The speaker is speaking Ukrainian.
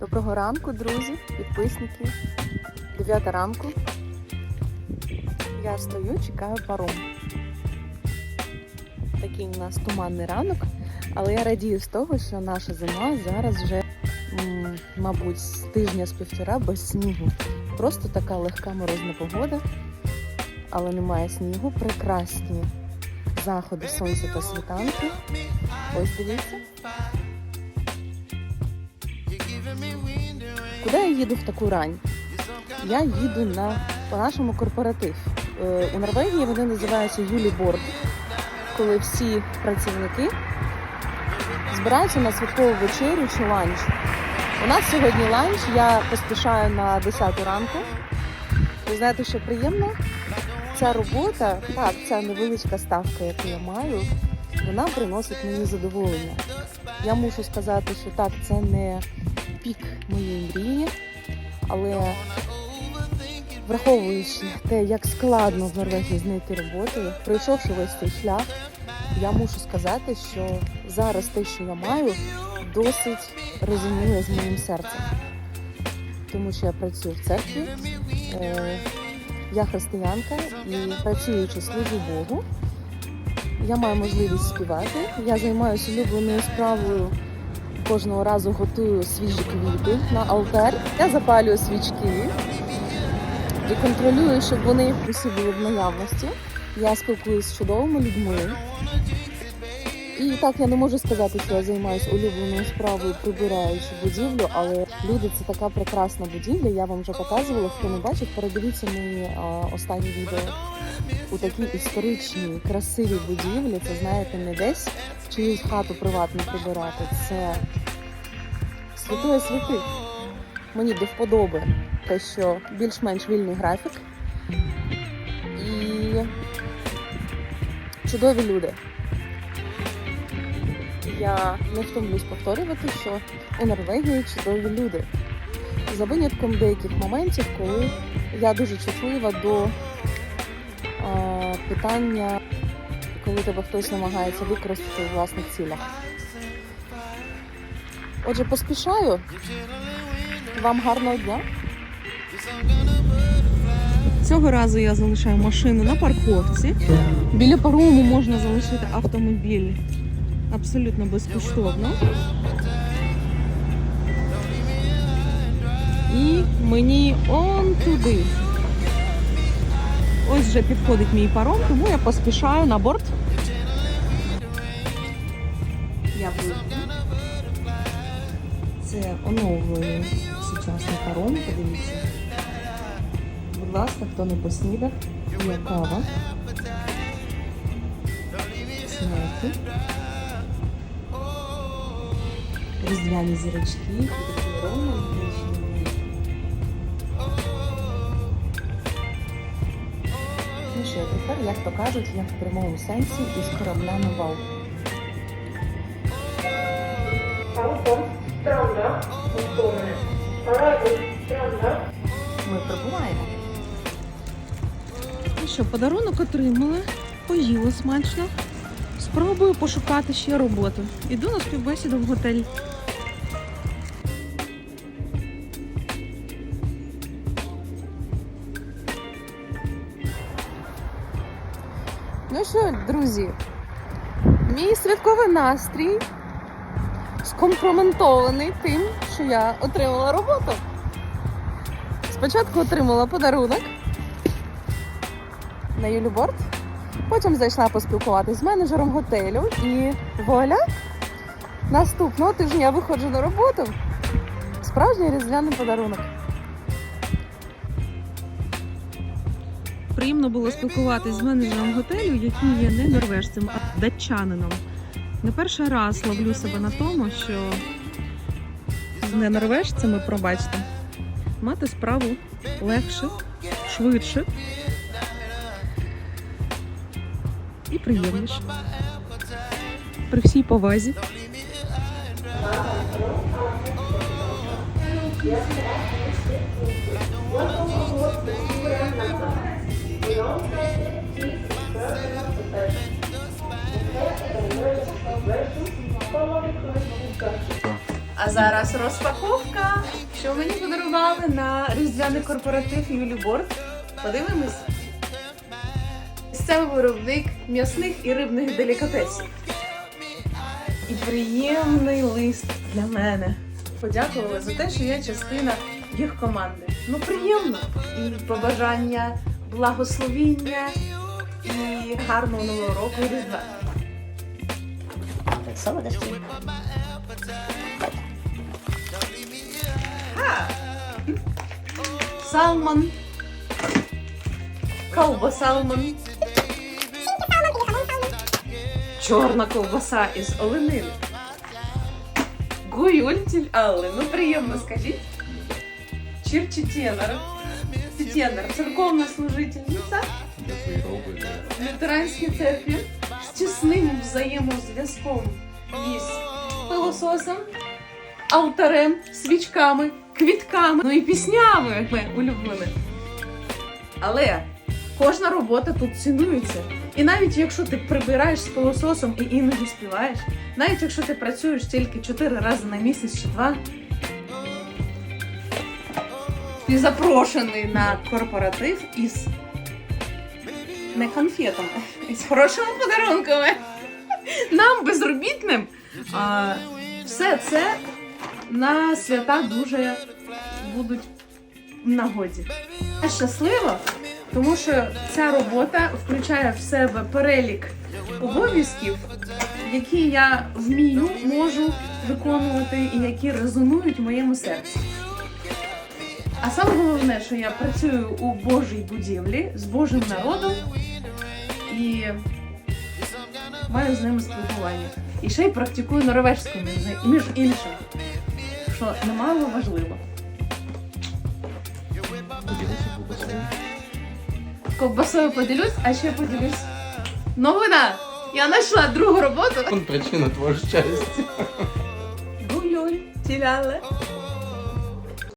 Доброго ранку, друзі, підписники. 9 ранку. Я стою, чекаю паром. Такий у нас туманний ранок, але я радію з того, що наша зима зараз вже, мабуть, з тижня з півтора без снігу. Просто така легка морозна погода, але немає снігу. Прекрасні заходи сонця та світанки. Ось дивіться. Куди я їду в таку рань? Я їду на по нашому корпоратив. Е, У Норвегії вони називаються Юліборд, коли всі працівники збираються на святкову вечерю чи ланч. У нас сьогодні ланч, я поспішаю на 10 ранку. Ви знаєте, що приємно? Ця робота, так, ця невеличка ставка, яку я маю, вона приносить мені задоволення. Я мушу сказати, що так, це не пік моєї мрії, але враховуючи те, як складно в Норвегії знайти роботу, пройшовши весь цей шлях, я мушу сказати, що зараз те, що я маю, досить резонує з моїм серцем. Тому що я працюю в церкві, е, я християнка і працюючи служу Богу, я маю можливість співати. Я займаюся улюбленою справою кожного разу готую свіжі квіти на алтар. Я запалюю свічки і контролюю, щоб вони усі були в наявності. Я спілкуюся з чудовими людьми. І так я не можу сказати, що я займаюся улюбленою справою, прибираючи будівлю, але люди це така прекрасна будівля. Я вам вже показувала. Хто не бачив, передивіться а, останні відео. У такій історичній, красивій будівлі. Це знаєте, не десь чиюсь хату приватну прибирати. Це святої святих. Мені до вподоби те, що більш-менш вільний графік і чудові люди. Я не втомлюсь повторювати, що у Норвегії чудові люди. За винятком деяких моментів, коли я дуже чутлива до е, питання, коли тебе хтось намагається використати у власних цілях. Отже, поспішаю. Вам гарного дня. Цього разу я залишаю машину на парковці. Біля парому можна залишити автомобіль абсолютно безкоштовно. І мені он туди. Ось вже підходить мій паром, тому я поспішаю на борт. Я буду. Це оновлений сучасний паром, подивіться. Будь ласка, хто не поснідав, є кава. Снеки. Різдвяні зірочки, романтичні. Ну тепер, як то кажуть, я в прямому сенсі із корабля на вал. Ми прибуваємо. Ну що, подарунок отримали, поїли смачно. Спробую пошукати ще роботу. Іду на співбесіду в готель. Ну що, друзі, мій святковий настрій скомпроментований тим, що я отримала роботу. Спочатку отримала подарунок на Юліборд, потім зайшла поспілкуватися з менеджером готелю і вуаля, наступного тижня я виходжу на роботу. Справжній різдвяний подарунок. Приємно було спілкуватися з менеджером готелю, який є не норвежцем, а датчанином. Не перший раз ловлю себе на тому, що з не норвежцями, пробачте, мати справу легше, швидше operation. Follow the cruise instructions. А зараз розпаковка, що мені подарували на різдвяний корпоратив Юлі Борт. Подивимось. Це виробник м'ясних і рибних делікатесів. І приємний лист для мене. Подякували за те, що я частина їх команди. Ну, приємно. І побажання благословіння і гарного нового року і різдва. Так солодощі. Салмон. Ковбасалмон. Чорна ковбаса із оленини. Гуюльтіль Алли. Ну приємно скажіть. Чірчитєнер. Тітєнер. Церковна служительниця в лютеранській церкві з тісним взаємозв'язком із пилососом, алтарем, свічками, квітками, ну і піснями ми улюблені. Але кожна робота тут цінується. І навіть якщо ти прибираєш з пилососом і іноді співаєш, навіть якщо ти працюєш тільки 4 рази на місяць чи два, ти запрошений на корпоратив із не конфетами, із хорошими подарунками. Нам безробітним. А, все це на свята дуже будуть в нагоді. Я щаслива, тому що ця робота включає в себе перелік обов'язків, які я вмію, можу виконувати і які резонують в моєму серці. А саме головне, що я працюю у Божій будівлі з Божим народом і маю з ними спілкування. І ще й практикую норвежську між іншим, що немало важливо. Ковбасою поділюсь, а ще поділюсь. Новина! Я знайшла другу роботу. Он причина твого щастя. Гуйоль, тіляле.